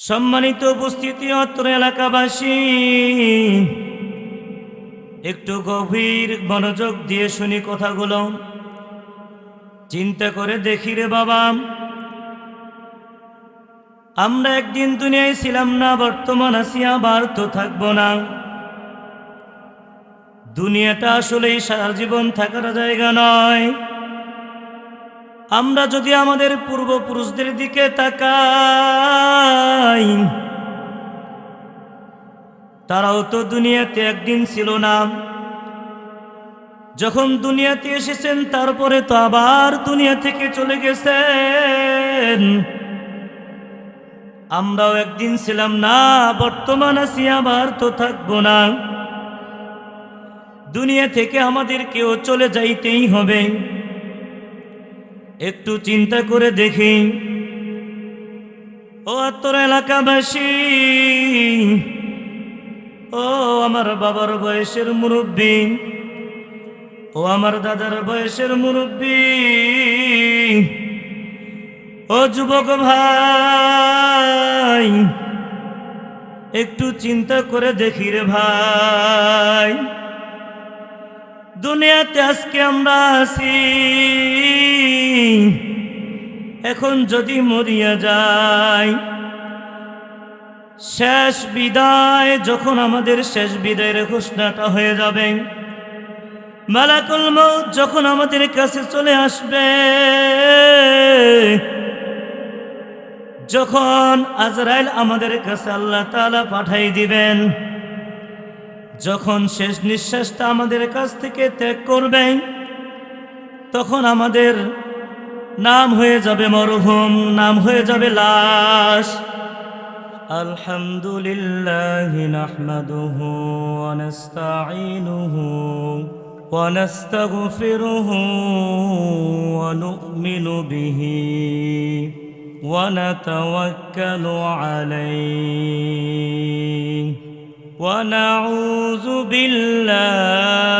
সম্মানিত উপস্থিতি অত্র এলাকাবাসী, একটু গভীর মনোযোগ দিয়ে শুনি কথাগুলো। চিন্তা করে দেখি রে বাবা, আমরা একদিন দুনিয়ায় ছিলাম না, বর্তমান আছি, আবার তো থাকব না। দুনিয়াটা আসলেই সারা জীবন থাকার জায়গা নয়। আমরা যদি আমাদের পূর্বপুরুষদের দিকে তাকাই, তারাও তো দুনিয়াতে একদিন ছিল না। যখন দুনিয়াতে এসেছেন, তারপরে তো আবার দুনিয়া থেকে চলে গেছেন। আমরাও একদিন ছিলাম না, বর্তমান আছি, আবার তো থাকব না। দুনিয়া থেকে আমাদেরকেও চলে যাইতেই হবে। একটু চিন্তা করে দেখি। ও তোর এলাকাবাসী, ও আমার বাবার বয়সের মুরব্বী, ও আমার দাদার বয়সের মুরব্বী, ও যুবক ভাই, একটু চিন্তা করে দেখি রে ভাই। দুনিয়াতে আজকে আমরা আছি। এখন যদি মরিয়া যায়, শেষ বিদায় যখন আমাদের শেষ বিদায়ের ঘোষণাটা হয়ে যাবে, মালাকুল মৌত যখন আমাদের কাছে চলে আসবে, যখন আজরাইল আমাদের কাছে আল্লাহ তাআলা পাঠাই দিবেন, যখন শেষ নিঃশ্বাসটা আমাদের কাছ থেকে ত্যাগ করবেন তখন আমাদের নাম হয়ে যাবে মরহুম নাম হয়ে যাবে লাশ আলহামদুলিল্লাহ নাহমাদুহু ওয়া নাস্তাঈনুহু ওয়া নাস্তাগফিরুহু ওয়া নু'মিনু বিহি ওয়া নাতাওয়াক্কালু আলাইহি ওয়া নাউযু বিল্লাহ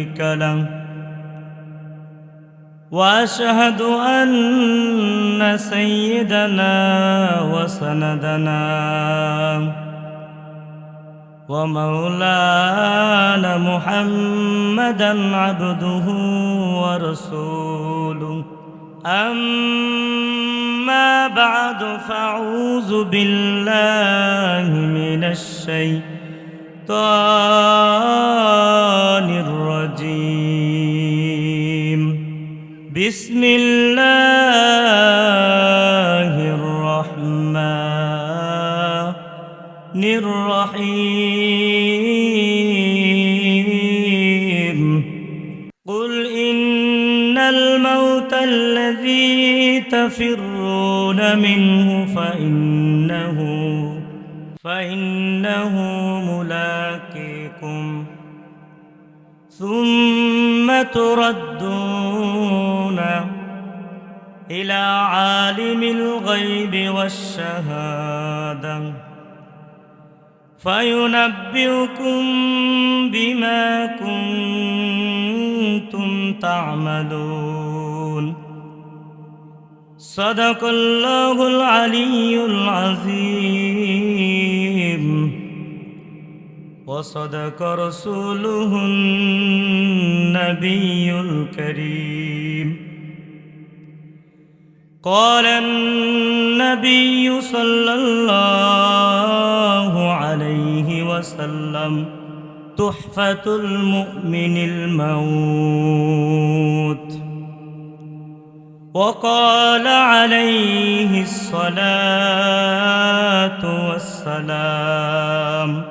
له وأشهد أن سيدنا وسندنا ومولانا محمدا عبده ورسوله. أما بعد فأعوذ بالله من الشيطان الرجيم. بسم الله الرحمن الرحيم. قل إن الموت الذي تفرون منه فإنه فإنه ملاقيكم. ثم تردون إلى عالم الغيب والشهادة فينبئكم بما كنتم تعملون. صدق الله العلي العظيم. وصدق رسوله النبي الكريم. قال النبي صلى الله عليه وسلم تحفة المؤمن الموت. وقال عليه الصلاة والسلام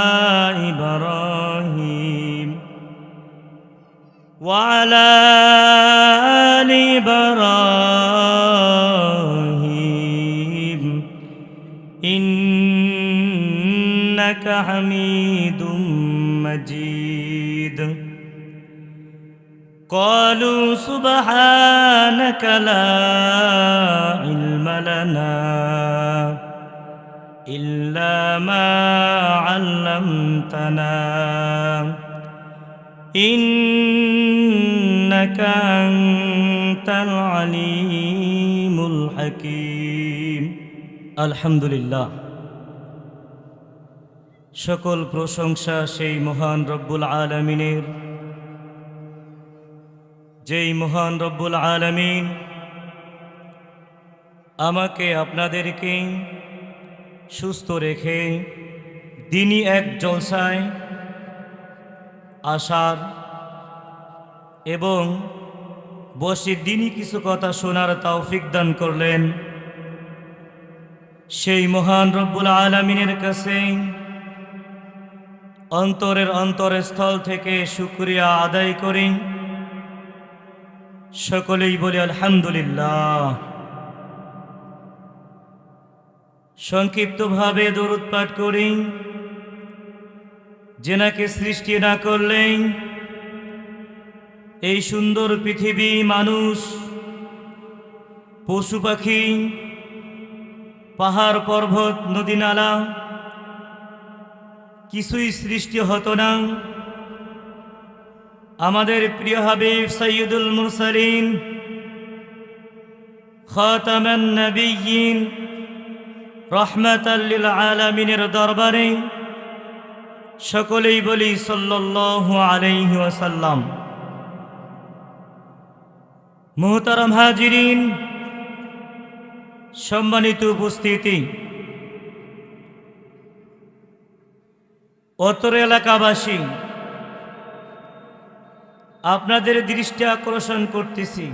وعلى ال ابراهيم انك حميد مجيد قالوا سبحانك لا علم لنا الا ما علمتنا انك انت العليم الحكيم الحمد لله সকল প্রশংসা সেই মহান রব্বুল আলমিনের যেই মহান রব্বুল আলমিন আমাকে আপনাদেরকে সুস্থ রেখে দিনই এক জলসায় আসার এবং বসে দিনই কিছু কথা শোনার তৌফিক দান করলেন। সেই মহান রব্বুল আলমিনের কাছে অন্তরের অন্তরস্থল থেকে শুক্রিয়া আদায় করি। সকলেই বলি, আলহামদুলিল্লাহ। সংক্ষিপ্তভাবে দরুদ পাঠ করি। যেনাকে সৃষ্টি না করলেন এই সুন্দর পৃথিবী মানুষ, পশু পাখি, পাহাড়, পর্বত, নদী, নালা, কিছুই সৃষ্টি হতো না। আমাদের প্রিয় হাবিব সৈয়দুল মুরসালিন, খাতামান নবীন রহমতাল্লিল আলমিনের দরবারে সকলেই বলি সাল্লাল্লাহু আলাইহি ওয়াসাল্লাম। মোহতারাম হাজিরিন, সম্মানিত উপস্থিতি। অতর এলাকাবাসী, আপনাদের দৃষ্টি আকর্ষণ করতেছি।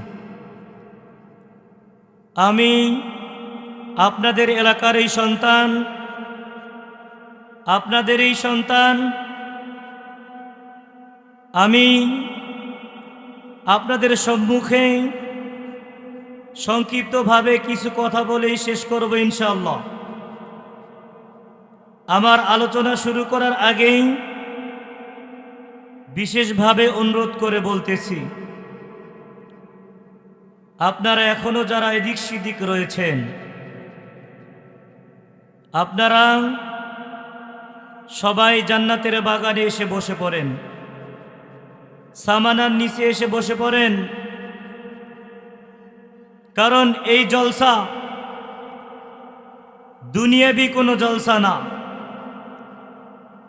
আমি আপনাদের এলাকার এই সন্তান, আপনাদের এই সন্তান, আমি আপনাদের সম্মুখে সংক্ষিপ্তভাবে কিছু কথা বলেই শেষ করব ইনশাআল্লাহ। আমার আলোচনা শুরু করার আগেই বিশেষভাবে অনুরোধ করে বলতেছি, আপনারা এখনও যারা এদিক সেদিক রয়েছেন, আপনারা সবাই জান্নাতের বাগানে এসে বসে পড়েন। সামানার নিচে এসে বসে পড়েন। কারণ এই জলসা দুনিয়াবি কোনো জলসা না।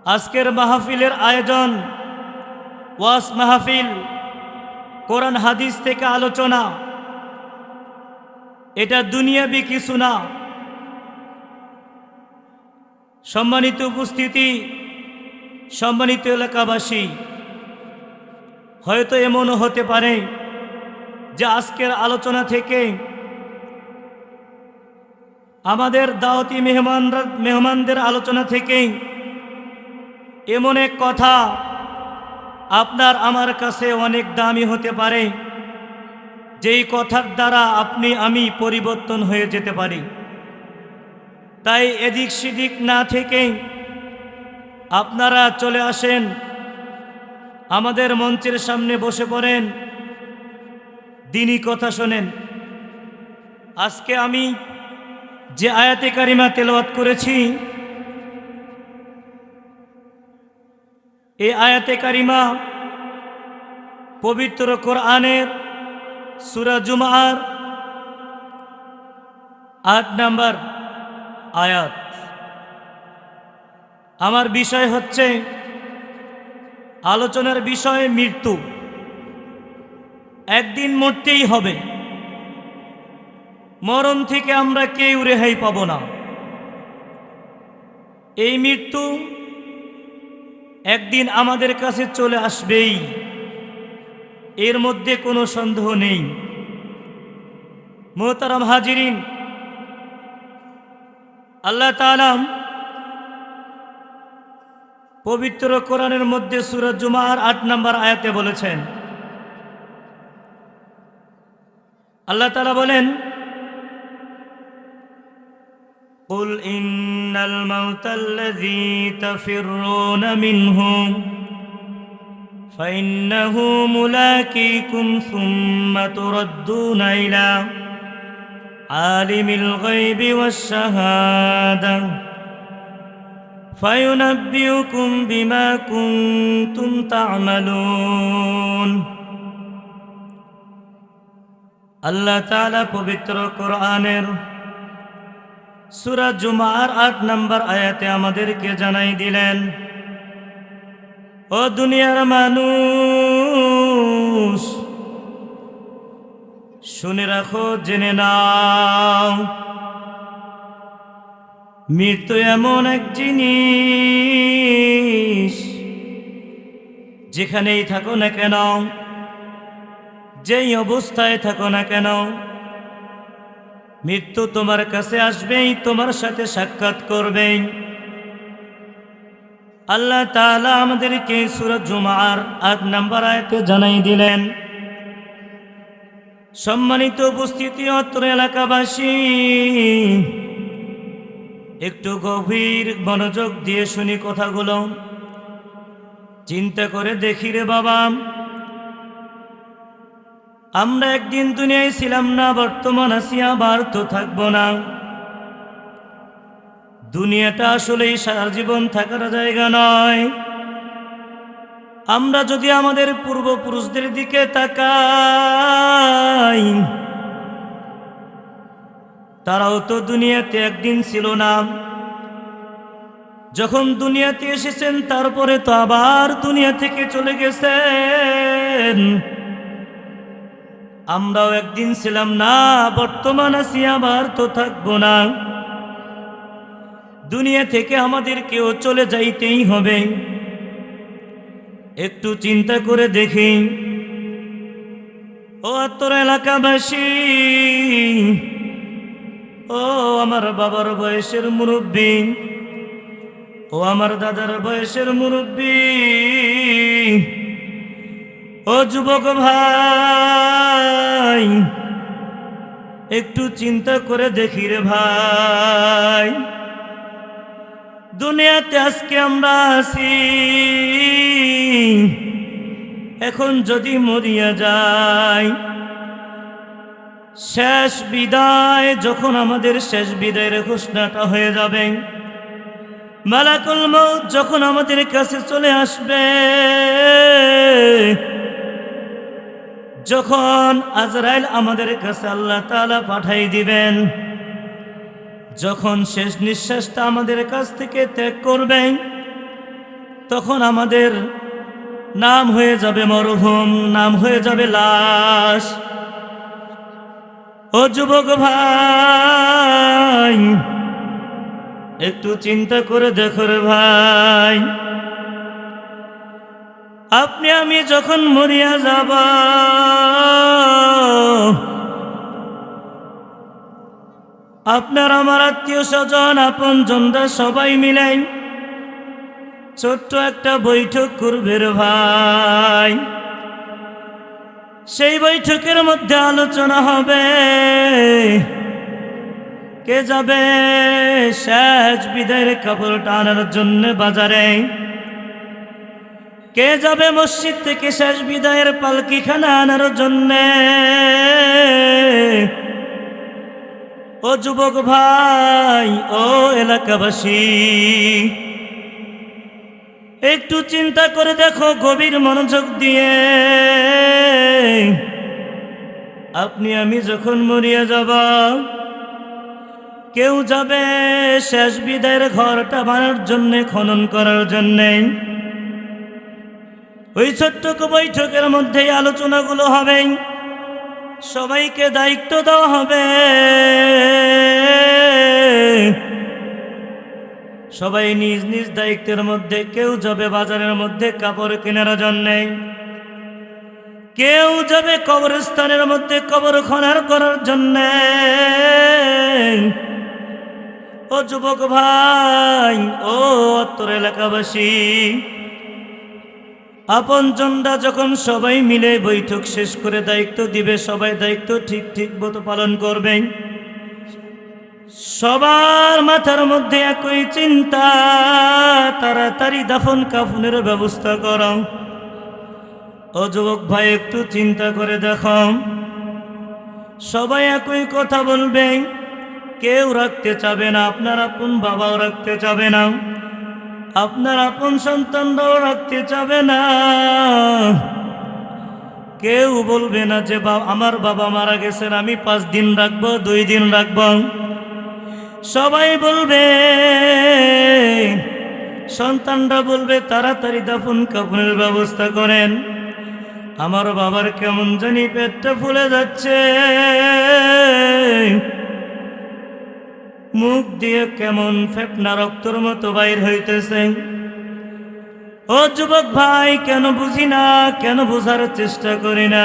আজকের মাহফিলের আয়োজন ওয়াস মাহফিল, কোরআন হাদিস থেকে আলোচনা। এটা দুনিয়াবি কিছু না। সম্মানিত উপস্থিতি, সম্মানিত এলাকাবাসী হয়তো এমনও হতে পারে যে আজকের আলোচনা থেকে আমাদের দাওয়াতি মেহমানরা, মেহমানদের আলোচনা থেকে এমন এক কথা আপনার আমার কাছে অনেক দামি হতে পারে, যেই কথার দ্বারা আপনি, আমি পরিবর্তন হয়ে যেতে পারি। তাই এদিক সেদিক না থেকে আপনারা চলে আসেন আমাদের মঞ্চের সামনে বসে পড়েন। দিনই কথা শোনেন। আজকে আমি যে আয়াতে কারিমা তেলাওয়াত করেছি, এই আয়াতে কারিমা পবিত্র কোরআনের সুরা জুমার আট নাম্বার আয়াত। আমার বিষয় হচ্ছে আলোচনার বিষয়ে মৃত্যু। একদিন মরতেই হবে। মরণ থেকে আমরা কেউ রেহাই পাব না। এই মৃত্যু একদিন আমাদের কাছে চলে আসবেই। এর মধ্যে কোনো সন্দেহ নেই। মোহতারাম হাজিরিন, আল্লাহ তালাম পবিত্র কোরআনের মধ্যে সুরজ জুমার আট নম্বর আয়াতে বলেছেন আল্লাহ তালা বলেন قل إن الموت الذي تفرون منه فإنه ملاكيكم ثم تردون إلى عالم الغيب والشهادة ফায়ুনাব্বিউকুম বিমা কুনতুম তা'মালুন। আল্লাহ তাআলা পবিত্র কোরআনের সূরা জুমার 8 নম্বর আয়াতে আমাদেরকে জানাই দিলেন, ও দুনিয়ার মানুষ, শুনে রাখো, জেনে নাও। মৃত্যু এমন এক জিনিস যেখানেই থাকো না কেন, যেই অবস্থায় থাকো না কেন, মৃত্যু তোমার কাছে আসবেই, তোমার সাথে সাক্ষাৎ করবেই। আল্লাহ তাআলা আমাদেরকে সুরত জুমার আট নাম্বার আয়তে জানাই দিলেন, সম্মানিত উপস্থিতি অত্র এলাকাবাসী একটু গভীর মনোযোগ দিয়ে শুনি কথাগুলো। চিন্তা করে দেখি রে বাবা। আমরা একদিন দুনিয়ায় ছিলাম না, বর্তমান আছি, আবার তো থাকব না। দুনিয়াটা আসলেই সারা জীবন থাকার জায়গা নয়। আমরা যদি আমাদের পূর্বপুরুষদের দিকে তাকাই তারাও তো দুনিয়াতে একদিন ছিল না। যখন দুনিয়াতে এসেছেন, তারপরে তো আবার দুনিয়া থেকে চলে গেছেন। আমরাও একদিন ছিলাম না, বর্তমান আছি, আবার তো থাকব না। দুনিয়া থেকে আমাদের কেউ চলে যাইতেই হবে। একটু চিন্তা করে দেখি। ও তোর এলাকাবাসী ও আমার বাবার বয়সের মুরব্বী, ও আমার দাদার বয়সের মুরব্বী, ও যুবক ভাই, একটু চিন্তা করে দেখি রে ভাই। দুনিয়াতে আজকে আমরা আছি, এখন যদি মরিয়া যাই শেষ বিদায় যখন আমাদের শেষ বিদায়ের ঘোষণাটা হয়ে যাবে। মালাকুল মৌত যখন আমাদের কাছে চলে আসবে, যখন আজরাইল আমাদের কাছে আল্লাহ তাআলা পাঠাই দিবেন, যখন শেষ নিঃশ্বাসটা আমাদের কাছ থেকে ত্যাগ করবেন তখন আমাদের নাম হয়ে যাবে মরহুম, নাম হয়ে যাবে লাশ। ও যুবক ভাই, একটু চিন্তা করে দেখো রে ভাই। আপনি আমি যখন মরিয়া যাব, আপনার আমার আত্মীয় স্বজন আপন জনরা সবাই মিলে ছোট্ট একটা বৈঠক করবে রে ভাই। সেই বৈঠকের মধ্যে আলোচনা হবে। কে যাবে শেষ বিদায়ের কাপড় টানার জন্য বাজারে? কে যাবে মসজিদ থেকে শেষ বিদায়ের পালকিখানা আনার জন্যে? ও যুবক ভাই, ও এলাকাবাসী একটু চিন্তা করে দেখো, গভীর মনোযোগ দিয়ে। আপনি, আমি যখন মরিয়া যাব, কেউ যাবে শেষ বিদায়ের ঘরটা বানার জন্যে, খনন করার জন্যে। ওই ছোট্ট বৈঠকের মধ্যেই আলোচনাগুলো হবে। সবাইকে দায়িত্ব দেওয়া হবে। সবাই নিজ নিজ দায়িত্বের মধ্যে, কেউ যাবে বাজারের মধ্যে কাপড় কেনার জন্যে। কেউ যাবে কবরস্থানের মধ্যে কবর খনার করার জন্যে। ও যুবক ভাই, ও অত্তর এলাকাবাসী আপনজনরা যখন সবাই মিলে বৈঠক শেষ করে দায়িত্ব দিবে, সবাই দায়িত্ব ঠিক ঠিক মতো পালন করবে। সবার মাথার মধ্যে একই চিন্তা, তাড়াতাড়ি দাফন কাফনের ব্যবস্থা করো। ও যুবক ভাই, একটু চিন্তা করে দেখো। সবাই একই কথা বলবে, কেউ রাখতে চাবে না, আপনার আপন বাবাও রাখতে চাবে না, আপনার আপন সন্তানরাও রাখতে চাবে না। কেউ বলবে না যে আমার বাবা মারা গেছেন, আমি পাঁচ দিন রাখব, দুই দিন রাখব। সবাই বলবে, সন্তানরা বলবে, তাড়াতাড়ি দাফন কাফনের ব্যবস্থা করেন। আমার বাবার কেমন জানি পেটটা ফুলে যাচ্ছে। মুখ দিয়ে কেমন ফেপনা রক্তর মতো বাইর হইতেছে। ও যুবক ভাই, কেন বুঝি না, কেন বোঝার চেষ্টা করি না।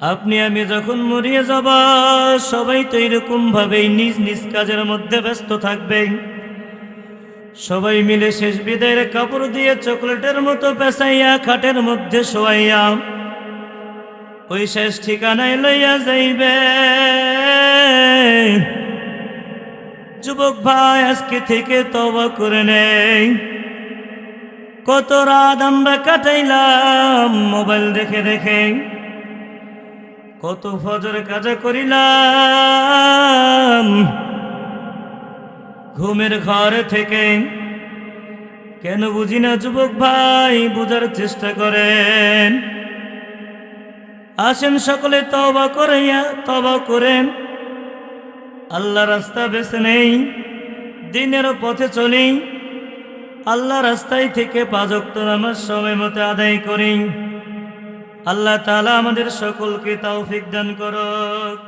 আপনি, আমি যখন মরিয়ে যাব, সবাই তো এরকম ভাবেই নিজ নিজ কাজের মধ্যে ব্যস্ত থাকবে। সবাই মিলে শেষ বিদায়ের কাপড় দিয়ে চকলেটের মতো পেঁচাইয়া খাটের মধ্যে শোয়াইয়া ওই শেষ ঠিকানায় লইয়া যাইবে। যুবক ভাই, আজকে থেকে তবা করে নেই। কত রাত আমরা কাটাইলাম, মোবাইল দেখে দেখে। কত ফজর কাজা করিলাম। ঘুমের ঘর থেকে কেন বুঝি না যুবক ভাই বুঝার চেষ্টা করেন। আসেন সকলে তবা করাইয়া তবা করেন। আল্লাহ রাস্তা বেছে নেই, দিনের পথে চলি। আল্লাহ রাস্তায় থেকে পাজক্ত নামাজ সময় মতো আদায় করি। আল্লাহ তালা আমাদের সকলকে তাও দান করক।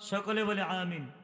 সকলে বলে আমিন।